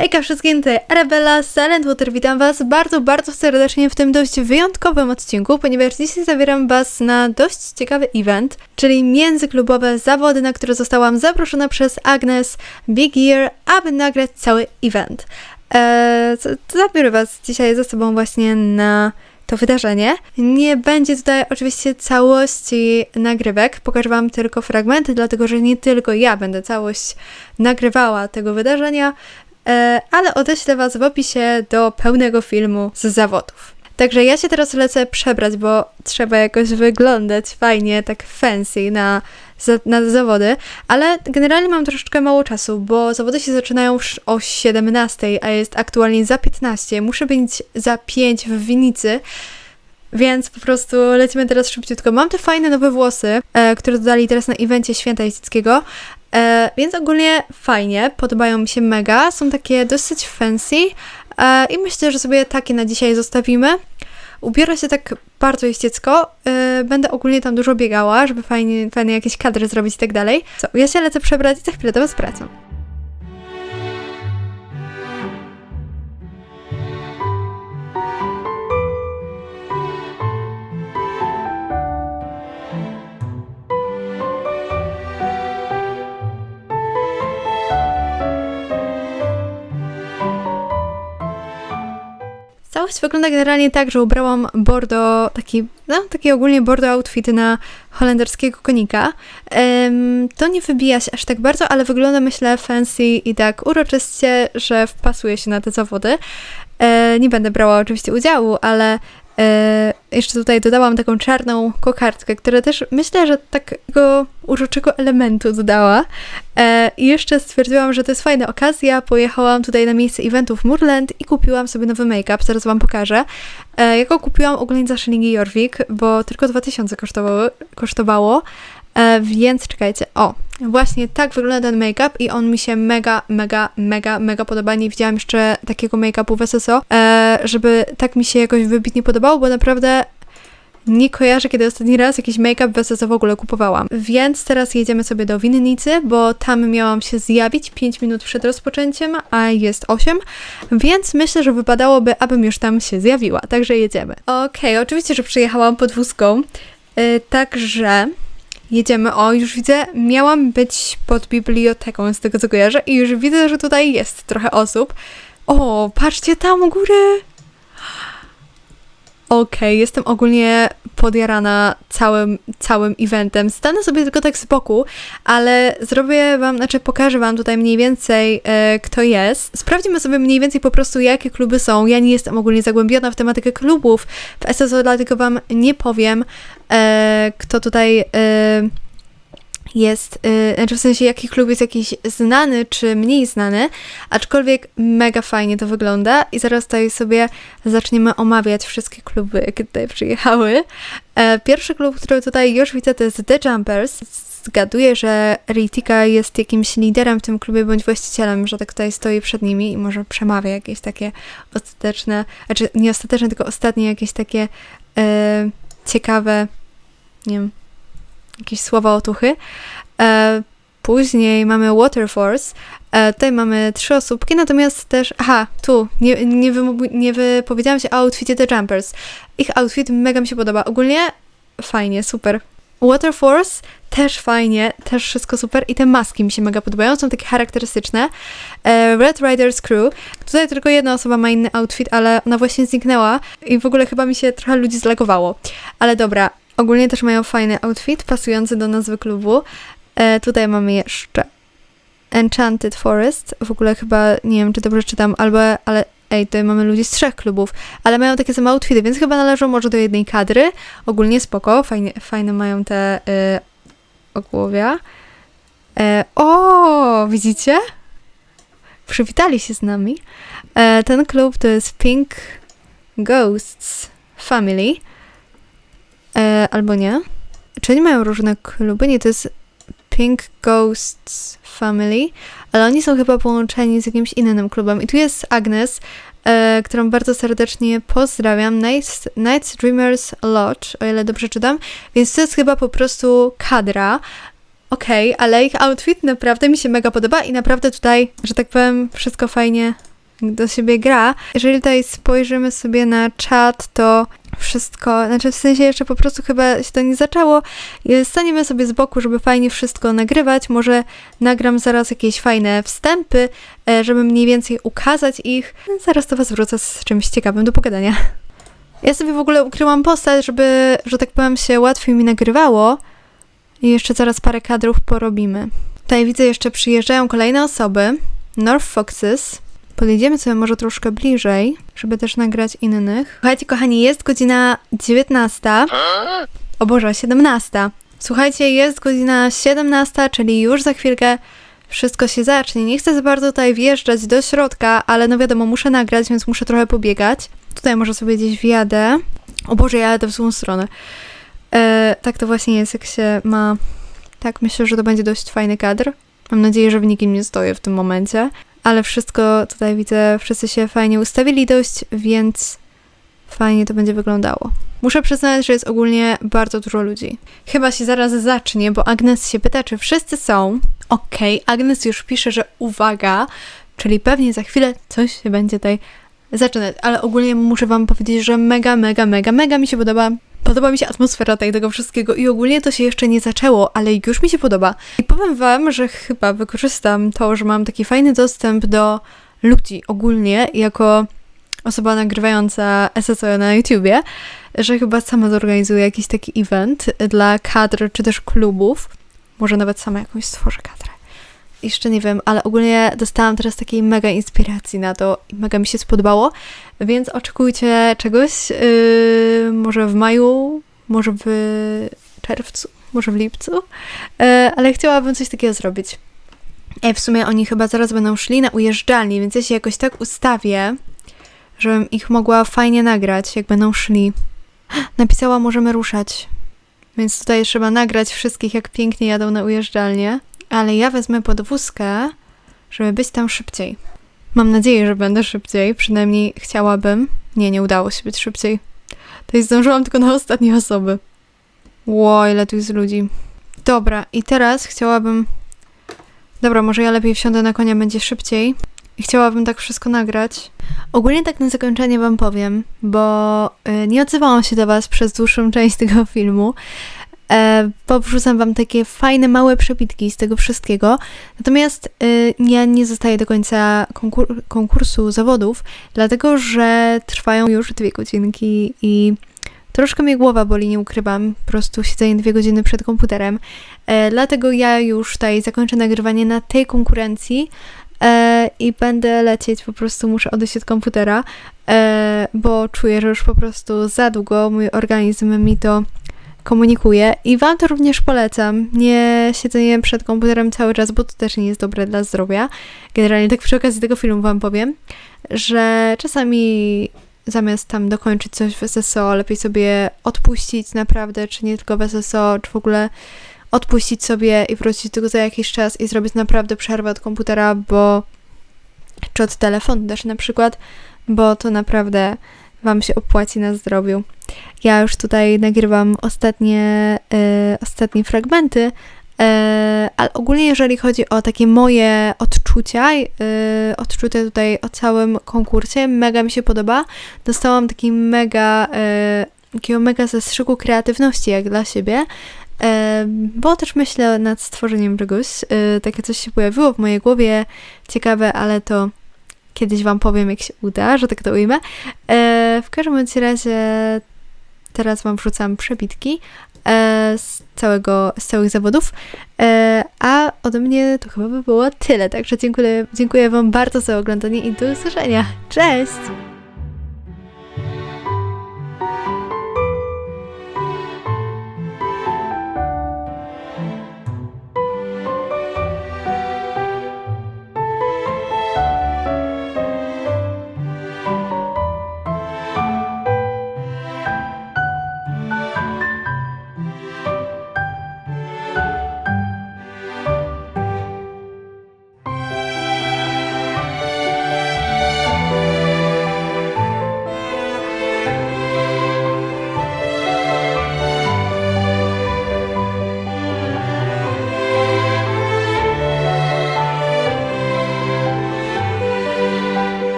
Hejka wszystkim, tutaj Arabella z Silent Water. Witam Was bardzo, bardzo serdecznie w tym dość wyjątkowym odcinku, ponieważ dzisiaj zabieram Was na dość ciekawy event, czyli międzyklubowe zawody, na które zostałam zaproszona przez Agnes Big Ear, aby nagrać cały event. Eee, zabiorę Was dzisiaj ze sobą właśnie na to wydarzenie. Nie będzie tutaj oczywiście całości nagrywek, pokażę Wam tylko fragmenty, dlatego że nie tylko ja będę całość nagrywała tego wydarzenia, ale odeślę Was w opisie do pełnego filmu z zawodów. Także ja się teraz lecę przebrać, bo trzeba jakoś wyglądać fajnie, tak fancy na, na zawody, ale generalnie mam troszeczkę mało czasu, bo zawody się zaczynają już o 17, a jest aktualnie za 15. Muszę być za 5 w Winicy, więc po prostu lecimy teraz szybciutko. Mam te fajne nowe włosy, e, które dodali teraz na evencie Święta Jeździckiego, e, więc ogólnie fajnie, podobają mi się mega, są takie dosyć fancy e, i myślę, że sobie takie na dzisiaj zostawimy. Ubiorę się tak bardzo jeździecko, e, będę ogólnie tam dużo biegała, żeby fajnie, fajnie jakieś kadry zrobić i tak dalej. Co, ja się lecę przebrać i za chwilę do Was wracam. Całość wygląda generalnie tak, że ubrałam bordo, taki, no, taki ogólnie bordo outfit na holenderskiego konika. Em, to nie wybija się aż tak bardzo, ale wygląda myślę fancy i tak uroczyście, że wpasuje się na te zawody. E, nie będę brała oczywiście udziału, ale e, jeszcze tutaj dodałam taką czarną kokardkę, która też myślę, że takiego uroczego elementu dodała. E, I jeszcze stwierdziłam, że to jest fajna okazja. Pojechałam tutaj na miejsce eventu w Murland i kupiłam sobie nowy make-up. Zaraz Wam pokażę. E, ja go kupiłam ogólnie za szylingi Jorvik, bo tylko 2000 kosztowało. kosztowało. E, więc czekajcie, o, właśnie tak wygląda ten make-up i on mi się mega, mega, mega, mega podoba. Nie widziałam jeszcze takiego make-upu w SSO, e, żeby tak mi się jakoś wybitnie podobało, bo naprawdę nie kojarzę, kiedy ostatni raz jakiś make-up SSO w ogóle kupowałam. Więc teraz jedziemy sobie do winnicy, bo tam miałam się zjawić 5 minut przed rozpoczęciem, a jest 8, więc myślę, że wypadałoby, abym już tam się zjawiła. Także jedziemy. Okej, oczywiście, że przyjechałam podwózką, yy, także jedziemy. O, już widzę, miałam być pod biblioteką, z tego co kojarzę, i już widzę, że tutaj jest trochę osób. O, patrzcie tam u góry! Okej, jestem ogólnie podjarana całym, całym eventem. Stanę sobie tylko tak z boku, ale zrobię wam, znaczy pokażę wam tutaj mniej więcej, e, kto jest. Sprawdzimy sobie mniej więcej po prostu, jakie kluby są. Ja nie jestem ogólnie zagłębiona w tematykę klubów w SSO, dlatego wam nie powiem, e, kto tutaj e, jest, y, znaczy w sensie jaki klub jest jakiś znany czy mniej znany, aczkolwiek mega fajnie to wygląda i zaraz tutaj sobie zaczniemy omawiać wszystkie kluby, jakie tutaj przyjechały. E, pierwszy klub, który tutaj już widzę to jest The Jumpers. Zgaduję, że Ritika jest jakimś liderem w tym klubie bądź właścicielem, że tak tutaj stoi przed nimi i może przemawia jakieś takie ostateczne, znaczy nie ostateczne, tylko ostatnie jakieś takie e, ciekawe, nie wiem, jakieś słowa otuchy. E, później mamy Waterforce. E, tutaj mamy trzy osóbki, natomiast też. Aha, tu, nie, nie, wymu- nie wypowiedziałam się o outfitie The Jumpers. Ich outfit mega mi się podoba. Ogólnie fajnie, super. Waterforce też fajnie, też wszystko super i te maski mi się mega podobają, są takie charakterystyczne. E, Red Riders Crew. Tutaj tylko jedna osoba ma inny outfit, ale ona właśnie zniknęła i w ogóle chyba mi się trochę ludzi zlagowało. Ale dobra, ogólnie też mają fajny outfit pasujący do nazwy klubu. E, tutaj mamy jeszcze Enchanted Forest. W ogóle chyba nie wiem, czy dobrze czytam, albo ale ej, tutaj mamy ludzi z trzech klubów, ale mają takie same outfity, więc chyba należą może do jednej kadry. Ogólnie spoko, fajnie, fajne mają te y, ogłowia. E, o, widzicie? Przywitali się z nami. E, ten klub to jest Pink Ghosts Family. E, albo nie. Czy oni mają różne kluby? Nie, to jest Pink Ghosts Family, ale oni są chyba połączeni z jakimś innym klubem. I tu jest Agnes, e, którą bardzo serdecznie pozdrawiam. Nights, Nights Dreamers Lodge, o ile dobrze czytam. Więc to jest chyba po prostu kadra. Okej, ale ich outfit naprawdę mi się mega podoba i naprawdę tutaj, że tak powiem, wszystko fajnie do siebie gra. Jeżeli tutaj spojrzymy sobie na czat, to wszystko, znaczy w sensie jeszcze po prostu chyba się to nie zaczęło. Staniemy sobie z boku, żeby fajnie wszystko nagrywać. Może nagram zaraz jakieś fajne wstępy, e, żeby mniej więcej ukazać ich. Zaraz do Was wrócę z czymś ciekawym do pogadania. Ja sobie w ogóle ukryłam postać, żeby, że tak powiem, się łatwiej mi nagrywało. I jeszcze zaraz parę kadrów porobimy. Tutaj widzę, jeszcze przyjeżdżają kolejne osoby. North Foxes. Podejdziemy sobie może troszkę bliżej, żeby też nagrać innych. Słuchajcie, kochani, jest godzina 19. O Boże, 17. Słuchajcie, jest godzina 17, czyli już za chwilkę wszystko się zacznie. Nie chcę za bardzo tutaj wjeżdżać do środka, ale no wiadomo, muszę nagrać, więc muszę trochę pobiegać. Tutaj może sobie gdzieś wjadę. O Boże, ja jadę w złą stronę. E, tak to właśnie jest, jak się ma... Tak, myślę, że to będzie dość fajny kadr. Mam nadzieję, że w nikim nie stoję w tym momencie. Ale wszystko tutaj widzę, wszyscy się fajnie ustawili dość, więc fajnie to będzie wyglądało. Muszę przyznać, że jest ogólnie bardzo dużo ludzi. Chyba się zaraz zacznie, bo Agnes się pyta, czy wszyscy są. Okej, Agnes już pisze, że uwaga, czyli pewnie za chwilę coś się będzie tutaj zaczynać, ale ogólnie muszę wam powiedzieć, że mega, mega, mega, mega mi się podoba. Podoba mi się atmosfera tego wszystkiego i ogólnie to się jeszcze nie zaczęło, ale już mi się podoba. I powiem wam, że chyba wykorzystam to, że mam taki fajny dostęp do ludzi ogólnie, jako osoba nagrywająca SSO na YouTubie, że chyba sama zorganizuję jakiś taki event dla kadr czy też klubów. Może nawet sama jakąś stworzę kadrę. Jeszcze nie wiem, ale ogólnie dostałam teraz takiej mega inspiracji na to i mega mi się spodobało, więc oczekujcie czegoś, yy, może w maju, może w czerwcu, może w lipcu, yy, ale chciałabym coś takiego zrobić. Ej, w sumie oni chyba zaraz będą szli na ujeżdżalni, więc ja się jakoś tak ustawię, żebym ich mogła fajnie nagrać, jak będą szli. Napisała, możemy ruszać. Więc tutaj trzeba nagrać wszystkich, jak pięknie jadą na ujeżdżalnię. Ale ja wezmę podwózkę, żeby być tam szybciej. Mam nadzieję, że będę szybciej, przynajmniej chciałabym. Nie, nie udało się być szybciej. To jest zdążyłam tylko na ostatnie osoby. Ło, ile tu jest ludzi. Dobra, i teraz chciałabym... Dobra, może ja lepiej wsiądę na konia, będzie szybciej. I chciałabym tak wszystko nagrać. Ogólnie tak na zakończenie wam powiem, bo y, nie odzywałam się do was przez dłuższą część tego filmu, e, bo wrzucam wam takie fajne, małe przebitki z tego wszystkiego. Natomiast y, ja nie zostaję do końca konkur konkursu zawodów, dlatego że trwają już dwie godzinki i troszkę mnie głowa boli, nie ukrywam. Po prostu siedzę dwie godziny przed komputerem. E, dlatego ja już tutaj zakończę nagrywanie na tej konkurencji e, i będę lecieć, po prostu muszę odejść od komputera, e, bo czuję, że już po prostu za długo mój organizm mi to komunikuje i Wam to również polecam. Nie siedzenie przed komputerem cały czas, bo to też nie jest dobre dla zdrowia. Generalnie tak przy okazji tego filmu Wam powiem, że czasami zamiast tam dokończyć coś w SSO, lepiej sobie odpuścić naprawdę, czy nie tylko w SSO, czy w ogóle odpuścić sobie i wrócić tylko za jakiś czas i zrobić naprawdę przerwę od komputera, bo czy od telefonu też na przykład, bo to naprawdę Wam się opłaci na zdrowiu. Ja już tutaj nagrywam ostatnie, e, ostatnie fragmenty, e, ale ogólnie jeżeli chodzi o takie moje odczucia, e, odczucia tutaj o całym konkursie, mega mi się podoba. Dostałam taki mega, e, takiego mega zastrzyku kreatywności jak dla siebie, bo też myślę nad stworzeniem czegoś. Takie coś się pojawiło w mojej głowie, ciekawe, ale to kiedyś Wam powiem, jak się uda, że tak to ujmę. E, w każdym razie teraz Wam wrzucam przebitki e, z, całego, z całych zawodów, e, a ode mnie to chyba by było tyle, także dziękuję, dziękuję Wam bardzo za oglądanie i do usłyszenia. Cześć!